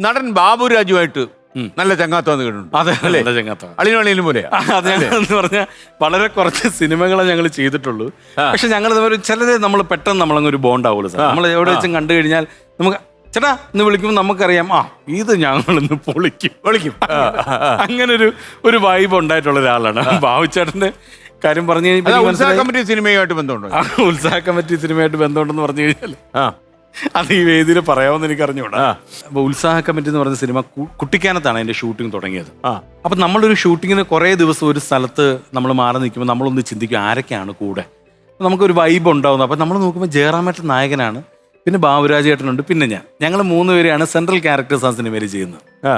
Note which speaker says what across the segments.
Speaker 1: നടൻ ബാബുരാജുമായിട്ട് നല്ല ചങ്ങാത്തം കേട്ടിട്ടുണ്ട്.
Speaker 2: അതെ നല്ല
Speaker 1: അളിനും അളിയനും പോലെയാ.
Speaker 2: അത് ഞങ്ങൾ എന്ന് പറഞ്ഞാൽ വളരെ കുറച്ച് സിനിമകളെ ഞങ്ങൾ ചെയ്തിട്ടുള്ളൂ. പക്ഷെ ഞങ്ങൾ ഇതുപോലെ ചിലത് നമ്മൾ പെട്ടെന്ന് നമ്മളങ്ങ് ഒരു ബോണ്ട് ആവുള്ളൂ സാർ. നമ്മൾ എവിടെ വെച്ചും കണ്ടു കഴിഞ്ഞാൽ നമുക്ക് ചേട്ടാ എന്ന് വിളിക്കുമ്പോൾ നമുക്കറിയാം. ആ ഇത് ഞങ്ങൾ ഇന്ന് പൊളിക്കും.
Speaker 1: വിളിക്കും
Speaker 2: അങ്ങനെ ഒരു ഒരു വൈബ് ഉണ്ടായിട്ടുള്ള ഒരാളാണ്. ബാബുച്ചേട്ടന്റെ കാര്യം പറഞ്ഞു കഴിഞ്ഞാൽ
Speaker 1: ഉത്സാഹ കമ്മിറ്റി സിനിമയുമായിട്ട് ബന്ധമുണ്ടോ?
Speaker 2: ഉത്സാഹ കമ്മിറ്റി സിനിമയായിട്ട് ബന്ധമുണ്ടെന്ന് പറഞ്ഞു കഴിഞ്ഞാൽ
Speaker 1: ആ.
Speaker 2: അത് ഈ വേദിയിൽ പറയാമെന്ന് എനിക്ക് അറിഞ്ഞൂടാ അപ്പൊ ഉത്സാഹ കമ്മിറ്റി എന്ന് പറഞ്ഞ സിനിമ കുട്ടിക്കാനത്താണ് അതിന്റെ ഷൂട്ടിംഗ് തുടങ്ങിയത്. അപ്പൊ നമ്മളൊരു ഷൂട്ടിങ്ങിന് കുറേ ദിവസം ഒരു സ്ഥലത്ത് നമ്മൾ മാറി നിൽക്കുമ്പോൾ നമ്മളൊന്ന് ചിന്തിക്കും ആരൊക്കെയാണ് കൂടെ. നമുക്കൊരു വൈബ് ഉണ്ടാവുന്നത് അപ്പൊ നമ്മൾ നോക്കുമ്പോൾ ജയറാമേട്ടൻ നായകനാണ് പിന്നെ ബാബുരാജ് ഏട്ടനുണ്ട് പിന്നെ ഞാൻ. ഞങ്ങൾ മൂന്ന് പേരെയാണ് സെൻട്രൽ ക്യാരക്ടേഴ്സ് ആ സിനിമയിൽ ചെയ്യുന്നത്.
Speaker 1: ആ.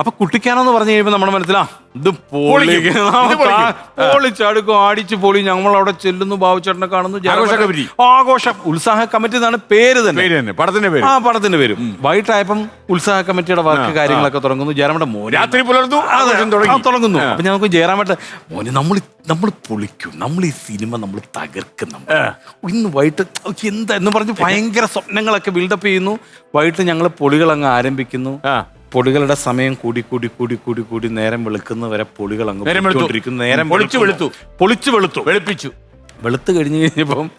Speaker 2: അപ്പൊ കുട്ടിക്കാനെന്ന് പറഞ്ഞു കഴിയുമ്പോൾ നമ്മുടെ മനസ്സിലാ ഇത് പൊളി
Speaker 1: പൊളിക്കും. ഇത് പൊളിക്കും.
Speaker 2: പൊളിച്ചടുക്കും ആടിച്ച് പൊളി ഞങ്ങൾ അവിടെ ചെല്ലുന്നു ബാബുച്ചേട്ടനെ കാണുന്നു
Speaker 1: ആഘോഷ കമ്മിറ്റി.
Speaker 2: ആഘോഷം ഉത്സാഹ കമ്മിറ്റി എന്നാണ് പേര് തന്നെ.
Speaker 1: പേര് തന്നെ പടത്തിന്റെ പേര്.
Speaker 2: ആ പടത്തിന്റെ പേര്. വൈകിട്ടായപ്പം ഉത്സാഹ കമ്മിറ്റിയുടെ വർക്ക് കാര്യങ്ങളൊക്കെ തുടങ്ങുന്നു. ജയറാമേട്ട മോനെ
Speaker 1: രാത്രി പുലർന്നു ആഘോഷം
Speaker 2: ആ,
Speaker 1: തുടങ്ങി.
Speaker 2: തുടങ്ങുന്നു. അപ്പൊ ഞങ്ങൾക്ക് ജയറാമേട്ട മോനെ നമ്മൾ നമ്മൾ പൊളിക്കും. നമ്മൾ ഈ സിനിമ നമ്മൾ തകർക്കും നമ്മൾ. ഇന്ന് വൈകിട്ട് എന്താ എന്ന് പറഞ്ഞ് ഭയങ്കര സ്വപ്നങ്ങളൊക്കെ ബിൽഡപ്പ് ചെയ്യുന്നു. വൈകിട്ട് ഞങ്ങൾ പൊളികൾ അങ്ങ് ആരംഭിക്കുന്നു.
Speaker 1: ആ.
Speaker 2: പൊളികളുടെ സമയം കൂടി കൂടി കൂടി കൂടി കൂടി നേരം വെളുക്കുന്ന വരെ പൊളികൾ അങ്ങ്
Speaker 1: നേരം വെളുത്തു.
Speaker 2: നേരം
Speaker 1: പൊളിച്ചു
Speaker 2: വെളുത്തു. പൊളിച്ചു വെളുത്തു.
Speaker 1: വെളുപ്പിച്ചു.
Speaker 2: വെളുത്ത് കഴിഞ്ഞ് കഴിഞ്ഞപ്പം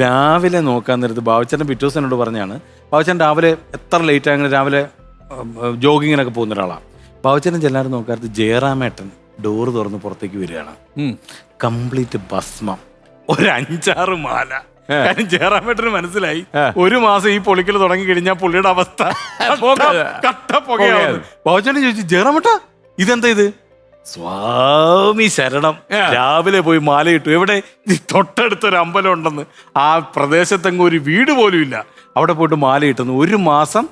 Speaker 2: രാവിലെ നോക്കാൻ നേരത്ത് ബാബച്ചന്റെ പിറ്റേ ദിവസം എന്നോട് പറഞ്ഞാണ് ബാബച്ചൻ രാവിലെ എത്ര ലേറ്റ് ആയെങ്കിലും രാവിലെ ജോഗിങ്ങിനൊക്കെ പോകുന്ന ഒരാളാണ് ബാബച്ചനും ചെല്ലാറ് നോക്കാറ് ജയറാമേട്ടൻ ഡോറ് തുറന്ന് പുറത്തേക്ക് വരികയാണ്. കംപ്ലീറ്റ് ഭസ്മം. ഒരു അഞ്ചാറ് മാല. കാര്യം ജയറാമേട്ടന് മനസ്സിലായി. ഒരു മാസം ഈ പൊളിക്കൽ തുടങ്ങി കഴിഞ്ഞാൽ പുള്ളിയുടെ അവസ്ഥ. കട്ട പുകയാണ്. ബാബുചേട്ടൻ ചോദിച്ചു ജയറാമേട്ട ഇതെന്താ ഇത്? സ്വാമി ശരണം. രാവിലെ പോയി മാലയിട്ടു. എവിടെ? തൊട്ടടുത്തൊരു അമ്പലം ഉണ്ടെന്ന്. ആ പ്രദേശത്തെങ്ങും ഒരു വീട് പോലും ഇല്ല. അവിടെ പോയിട്ട് മാലയിട്ടുന്നു ഒരു മാസം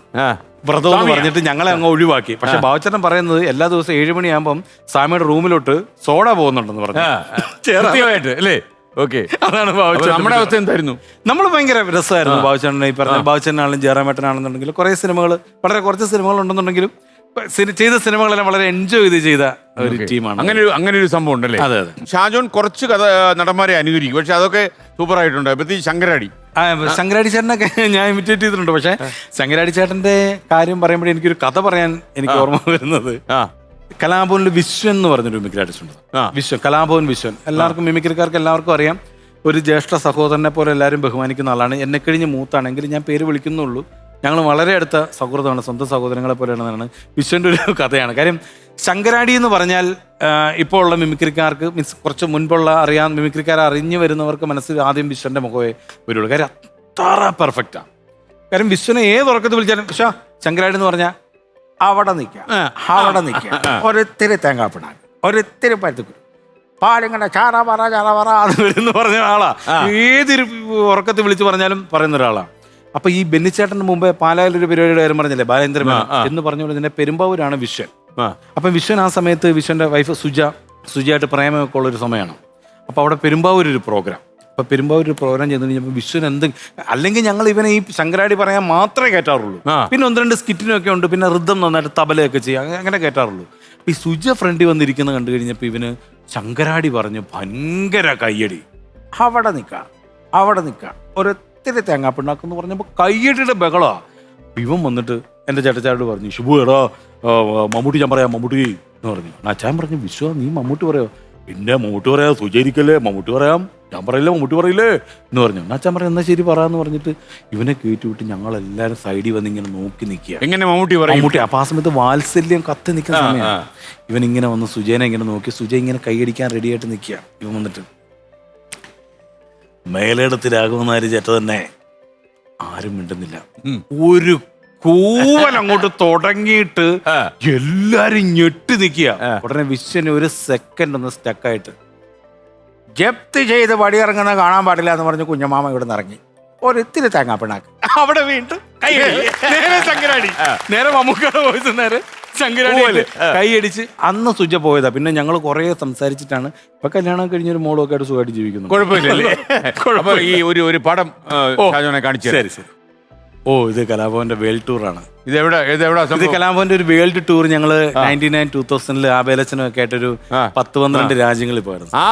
Speaker 2: വ്രതം എന്ന് പറഞ്ഞിട്ട് ഞങ്ങളെ അങ്ങ് ഒഴിവാക്കി. പക്ഷെ ബാബച്ചേട്ടൻ പറയുന്നത് എല്ലാ ദിവസവും ഏഴ് മണിയാകുമ്പം സ്വാമിയുടെ റൂമിലോട്ട് സോഡ പോകുന്നുണ്ടെന്ന് പറഞ്ഞു.
Speaker 1: ചേർത്തിയായിട്ട് അല്ലേ? ഓക്കെ.
Speaker 2: അതാണ്
Speaker 1: നമ്മുടെ അവസ്ഥ എന്തായിരുന്നു?
Speaker 2: നമ്മൾ ഭയങ്കര രസമായിരുന്നു ബാബുച്ചേട്ടനെ ഈ പറഞ്ഞ ബാബുച്ചേട്ടനാണെങ്കിലും ജയറാമേട്ടനാണെന്നുണ്ടെങ്കിലും കുറേ സിനിമകൾ വളരെ കുറച്ച് സിനിമകൾ ഉണ്ടെന്നുണ്ടെങ്കിലും ചെയ്ത സിനിമകളെല്ലാം വളരെ എൻജോയ് ചെയ്ത് ചെയ്ത ഒരു ടീമാണ്.
Speaker 1: അങ്ങനെ ഒരു അങ്ങനെ ഒരു സംഭവം ഉണ്ടല്ലേ
Speaker 2: അതെ അതെ.
Speaker 1: ഷാജോൻ കുറച്ച് കഥ നടന്മാരെ അനുകരിക്കും. പക്ഷെ അതൊക്കെ സൂപ്പർ ആയിട്ടുണ്ട് പ്രത്യേകിച്ച് ശങ്കരാടി.
Speaker 2: ആ, ശങ്കരാടി ചേട്ടനൊക്കെ ഞാൻ ഇമിറ്റേറ്റ് ചെയ്തിട്ടുണ്ട്. പക്ഷെ ശങ്കരാടി ചേട്ടന്റെ കാര്യം പറയുമ്പോഴേ എനിക്കൊരു കഥ പറയാൻ എനിക്ക് ഓർമ്മ വരുന്നത്.
Speaker 1: ആ.
Speaker 2: കലാഭവനിൽ വിശ്വൻ എന്ന് പറഞ്ഞൊരു മിമിക്രി ആർട്ടിസ്റ്റ് ഉണ്ട്.
Speaker 1: ആ.
Speaker 2: വിശ്വൻ കലാഭവൻ വിശ്വൻ. എല്ലാവർക്കും മിമിക്രിക്കാർക്ക് എല്ലാവർക്കും അറിയാം. ഒരു ജ്യേഷ്ഠ സഹോദരനെ പോലെ എല്ലാവരും ബഹുമാനിക്കുന്ന ആളാണ്. എന്നെ കഴിഞ്ഞ് മൂത്താണെങ്കിൽ ഞാൻ പേര് വിളിക്കുന്നുള്ളൂ. ഞങ്ങൾ വളരെ അടുത്ത സൗഹൃദമാണ് സ്വന്തം സഹോദരങ്ങളെ പോലെയാണെന്നാണ് വിശ്വന്റെ ഒരു കഥയാണ്. കാര്യം ശങ്കരാടി എന്ന് പറഞ്ഞാൽ ഇപ്പോൾ ഉള്ള മിമിക്രിക്കാർക്ക് മീൻസ് കുറച്ച് മുൻപുള്ള അറിയാൻ മിമിക്രിക്കാരെ അറിഞ്ഞു വരുന്നവർക്ക് മനസ്സിൽ ആദ്യം വിശ്വന്റെ മുഖമേ വരുള്ളൂ. കാര്യം അത്ര പെർഫെക്റ്റാണ് കാര്യം വിശ്വനെ ഏത് ഉറക്കത്തിൽ വിളിച്ചാലും പക്ഷേ ശങ്കരാടി എന്ന് പറഞ്ഞാൽ അവിടെ നിൽക്കാം. അവിടെ നിൽക്കാം. ഒരിത്തിരി തേങ്ങാപ്പിടാൻ ഒരിത്തിരി പരുത്തിക്കുരു പാലിങ്ങനെ ചാറാ പറ ചാറാ പറ അത് വരുന്ന പറഞ്ഞ ആളാ. ഏതൊരു ഉറക്കത്തിൽ വിളിച്ചു പറഞ്ഞാലും പറയുന്ന ഒരാളാ. അപ്പൊ ഈ ബെന്നിച്ചേട്ടന് മുമ്പേ പാലായിൽ ഒരു പരിപാടിയുടെ കാര്യം പറഞ്ഞില്ലേ?
Speaker 1: ബാലേന്ദ്രൻ
Speaker 2: എന്ന് പറഞ്ഞുകൊണ്ട് തന്നെ പെരുമ്പാവൂരാണ് വിശ്വൻ. അപ്പൊ വിശ്വൻ ആ സമയത്ത് വിശ്വന്റെ വൈഫ് സുജ സുജയായിട്ട് പ്രേമമൊക്കെ ഉള്ള ഒരു സമയമാണ്. അപ്പോൾ അവിടെ പെരുമ്പാവൂർ ഒരു പ്രോഗ്രാം അപ്പോൾ പെരുമ്പാവൂർ ഒരു പ്രോഗ്രാം ചെയ്ത് കഴിഞ്ഞപ്പോൾ വിശ്വൻ എന്ത് അല്ലെങ്കിൽ ഞങ്ങൾ ഇവനെ ഈ ശങ്കരാടി പറയാൻ മാത്രമേ കയറ്റാറുള്ളൂ പിന്നെ ഒന്ന് രണ്ട് സ്കിറ്റിനൊക്കെ ഉണ്ട് പിന്നെ ഋതം നന്നായിട്ട് തബലയൊക്കെ ചെയ്യുക അങ്ങനെ- കയറ്റാറുള്ളൂ അപ്പോൾ ഈ സുജ ഫ്രണ്ടി വന്നിരിക്കുന്ന കണ്ടു കഴിഞ്ഞപ്പോൾ ഇവന് ശങ്കരാടി പറഞ്ഞ് ഭയങ്കര കയ്യടി. അവിടെ നിൽക്കാം അവിടെ നിൽക്കാം. ഒരൊത്തിരി തേങ്ങാപ്പിണ്ണാക്കെന്ന് പറഞ്ഞപ്പോൾ കയ്യടിയുടെ ബഹളാ. ഇവൻ വന്നിട്ട് എന്റെ ചേട്ടച്ചാരോട് പറഞ്ഞു ശുഭു എടാ മമ്മൂട്ടി ഞാൻ പറയാം മമ്മൂട്ടി എന്ന് പറഞ്ഞു. അച്ഛൻ പറഞ്ഞു വിശ്വ നീ മമ്മൂട്ടി പറയോ? പിന്നെ മമ്മൂട്ടി പറയാം സുചരിക്കല്ലേ? മമ്മൂട്ടി പറയാം ഞാൻ പറയില്ലേ മമ്മൂട്ടി പറയില്ലേ? എന്ന് പറഞ്ഞു. അച്ഛൻ പറയാം എന്നാ ശരി പറയാന്ന് പറഞ്ഞിട്ട് ഇവനെ കയറ്റി വിട്ട് ഞങ്ങൾ എല്ലാരും സൈഡിൽ വന്ന് ഇങ്ങനെ നോക്കി നിൽക്കുക.
Speaker 1: എങ്ങനെ മമ്മൂട്ടി പറയും?
Speaker 2: മമ്മൂട്ടി അപ്പൊ ആ സമയത്ത് വാത്സല്യം കത്തി നിൽക്കുന്ന സമയമാണ്. ഇവൻ ഇങ്ങനെ വന്ന് സുജയനെ ഇങ്ങനെ നോക്കി സുജയ ഇങ്ങനെ കൈയടിക്കാൻ റെഡി ആയിട്ട് നിൽക്കുക. ഇവൻ വന്നിട്ട് മേലേടത്ത് രാഘവനാര് ചേട്ട തന്നെ. ആരും മിണ്ടുന്നില്ല. ഒരു കൂവൽ അങ്ങോട്ട് തുടങ്ങിയിട്ട് എല്ലാരും ഞെട്ടി നിൽക്കുക. ഉടനെ വിശ്വന് ഒരു സെക്കൻഡ് ഒന്ന് സ്റ്റക്കായിട്ട് ജപ്തി ചെയ്ത് വടിയിറങ്ങുന്ന കാണാൻ പാടില്ല എന്ന് പറഞ്ഞ് കുഞ്ഞമാമ ഇവിടെ നിന്ന് ഇറങ്ങി. ഒരിത്തിരി തേങ്ങാപ്പിണാക്ക് അവിടെ വീണ്ടും കൈയടി നേരെ ശങ്കരാടി നേരെ മമ്മൂക്കയുടെ വോയിസ് നേരെ ശങ്കരാടി? കൈയടിച്ച് അന്ന് സുജ പോയതാ. പിന്നെ ഞങ്ങൾ കുറെ സംസാരിച്ചിട്ടാണ്. ഇപ്പൊ കല്യാണം കഴിഞ്ഞ ഒരു മോളൊക്കെ ആയിട്ട് സുഖമായിട്ട് ജീവിക്കുന്നു.
Speaker 1: കുഴപ്പമില്ല. ഈ ഒരു ഒരു പടം കാണിച്ചു
Speaker 2: ശരി ശരി. ഓ ഇത് കലാഭവന്റെ വേൾഡ് ടൂറാണ്
Speaker 1: ഇത് എവിടെ
Speaker 2: ഇത് എവിടെ ഇത് കലാഭവന്റെ ഒരു വേൾഡ് ടൂർ ഞങ്ങൾ നയന്റി നയൻ ടൂ തൗസൻഡിൽ ആബേലച്ചനും ഒക്കെ ആയിട്ടൊരു
Speaker 1: ഒരു
Speaker 2: പത്ത് പന്ത്രണ്ട് രാജ്യങ്ങളിൽ പോയിരുന്നു.
Speaker 1: ആ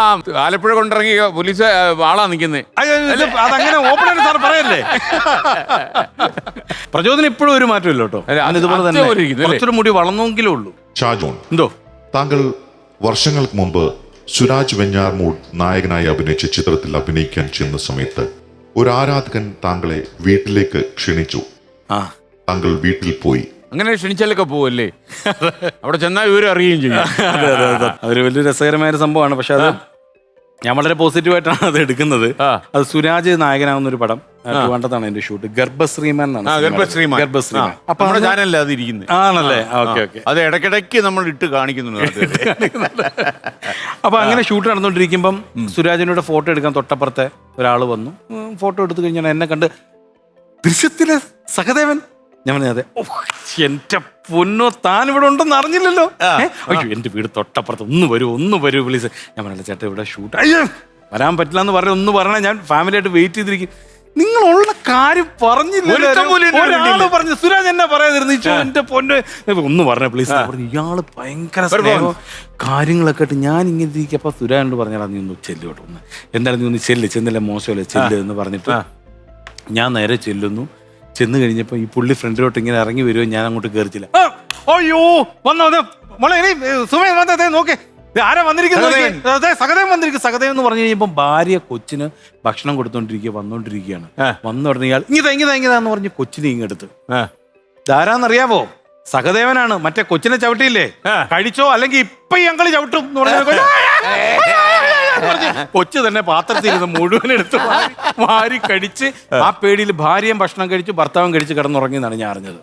Speaker 1: ആലപ്പുഴ കൊണ്ടിറങ്ങി പോലീസ് വാളാ ആളാ നിൽക്കുന്നത്
Speaker 2: അതങ്ങനെ ഓപ്പൺ ആയിട്ട് സാർ പറയല്ലേ? പ്രചോദനം ഇപ്പോഴും ഒരു മാറ്റമില്ല കേട്ടോ. ഇതുപോലെ തന്നെ കുറച്ചൊരു മുടി വളർന്നെങ്കിലേ ഉള്ളൂ.
Speaker 3: ഷാജോൺ
Speaker 2: എന്തോ?
Speaker 3: താങ്കൾ വർഷങ്ങൾക്ക് മുമ്പ് സുരാജ് വെഞ്ഞാർമൂട് നായകനായി അഭിനയിച്ച ചിത്രത്തിൽ അഭിനയിക്കാൻ ചെന്ന സമയത്ത് ഒരു ആരാധകൻ താങ്കളെ വീട്ടിലേക്ക് ക്ഷണിച്ചു.
Speaker 2: ആ.
Speaker 3: താങ്കൾ വീട്ടിൽ പോയി.
Speaker 1: അങ്ങനെ ക്ഷണിച്ചാലൊക്കെ പോവല്ലേ? അവിടെ ചെന്നാൽ വിവരം അറിയുകയും ചെയ്യും.
Speaker 2: അതെ അതെ അതെ. അതൊരു വലിയ രസകരമായ ഒരു സംഭവമാണ്. പക്ഷെ അത് ഞാൻ വളരെ പോസിറ്റീവായിട്ടാണ് അത് എടുക്കുന്നത്.
Speaker 1: ആ.
Speaker 2: അത് സുരാജ് നായകനാവുന്ന ഒരു പടം വേണ്ടതാണ് എന്റെ ഷൂട്ട്. ഗർഭശ്രീമാൻ എന്നാണ്
Speaker 1: ആ
Speaker 2: സിനിമയുടെ പേര്.
Speaker 1: ഗർഭശ്രീമാൻ.
Speaker 2: ഗർഭശ്രീമാൻ അപ്പൊ
Speaker 1: നമ്മുടെ ചാനലിൽ അത് ഇരിക്കുന്നത്
Speaker 2: ആണല്ലേ? Okay okay.
Speaker 1: അത് ഇടയ്ക്കിടയ്ക്ക് നമ്മൾ ഇട്ട് കാണിക്കുന്നുണ്ട്.
Speaker 2: അപ്പൊ അങ്ങനെ ഷൂട്ട് നടന്നുകൊണ്ടിരിക്കുമ്പം സുരാജിനോട് ഫോട്ടോ എടുക്കാൻ തൊട്ടപ്പുറത്തെ ഒരാൾ വന്നു. ഫോട്ടോ എടുത്തു കഴിഞ്ഞാൽ എന്നെ കണ്ട് ദൃശ്യത്തിലെ സഹദേവൻ? ഞാൻ പറഞ്ഞു അതെ. ഓ, എന്റെ പൊന്നോ താൻ ഇവിടെ ഉണ്ടെന്ന് അറിഞ്ഞില്ലല്ലോ. ഏ? അയ്യോ എന്റെ വീട് തൊട്ടപ്പുറത്ത് ഒന്ന് വരൂ ഒന്ന് വരൂ പ്ലീസ് ഞാൻ പറഞ്ഞ ചേട്ടാ ഇവിടെ ഷൂട്ട് അയ്യോ വരാൻ പറ്റില്ല എന്ന് പറഞ്ഞ ഒന്ന് പറഞ്ഞാൽ ഞാൻ ഫാമിലി ആയിട്ട് വെയിറ്റ് ചെയ്തിരിക്കും. നിങ്ങളുള്ള കാര്യം പറഞ്ഞില്ല
Speaker 1: ഒരുത്തൻ പോലും എന്നെ ഒരാൾ
Speaker 2: പറഞ്ഞു സുരാജ് എന്നെ പറയാതിരുന്നു എന്റെ പൊന്നെ. ഒന്ന് പറഞ്ഞ പ്ലീസ് പറഞ്ഞു ഇയാൾ ഭയങ്കര സ്നേഹവും കാര്യങ്ങളൊക്കെ ആയിട്ട് ഞാൻ ഇങ്ങനെ ഇരിക്കപ്പോ സുരാജോട് പറഞ്ഞാൽ നീ ഒന്ന് ചെല്ലു കേട്ടോ ഒന്ന്. എന്തായാലും നീ ഒന്ന് ചെല്ല് ചെന്നില്ല മോശമല്ലേ ചെല്ല് എന്ന് പറഞ്ഞിട്ട് ഞാൻ നേരെ ചെല്ലുന്നു. ചെന്ന് കഴിഞ്ഞപ്പോ ഈ പുള്ളി ഫ്രണ്ടിലോട്ട് ഇങ്ങനെ ഇറങ്ങി വരുമോ ഞാൻ അങ്ങോട്ട് കയറിച്ചില്ല അയ്യോ വന്നോ മോളെ സുമേ വന്നേ നോക്കേ. ആരാ വന്നിരിക്കുന്നത്
Speaker 1: സഹദേവൻ.
Speaker 2: അതെ സഹദേവൻ വന്നിരിക്കും സഹദേവൻ എന്ന് പറഞ്ഞു കഴിഞ്ഞപ്പോ ഭാര്യ കൊച്ചിന് ഭക്ഷണം കൊടുത്തോണ്ടിരിക്കുക വന്നോണ്ടിരിക്കുകയാണ്. വന്നു പറഞ്ഞ ഇയാൾ ഇങ്ങനെ ഇങ്ങനെ ഇങ്ങനെന്ന് പറഞ്ഞ് കൊച്ചിനെ ഇങ്ങെടുത്ത്. ധാരാന്നറിയാവോ സഹദേവനാണ്. മറ്റേ കൊച്ചിനെ ചവിട്ടിയില്ലേ? കഴിച്ചോ അല്ലെങ്കിൽ ഇപ്പൊ ഈ അങ്കളി ചവിട്ടും എന്ന് പറഞ്ഞ കൊച്ച് തന്നെ പാത്രത്തിൽ ഇരുന്ന് മുഴുവൻ എടുത്ത് വാരി- കഴിച്ച് ആ പേടിയിൽ ഭാര്യയും ഭക്ഷണം കഴിച്ച് ഭർത്താവും കഴിച്ച് കിടന്നുറങ്ങി എന്നാണ് ഞാൻ അറിഞ്ഞത്.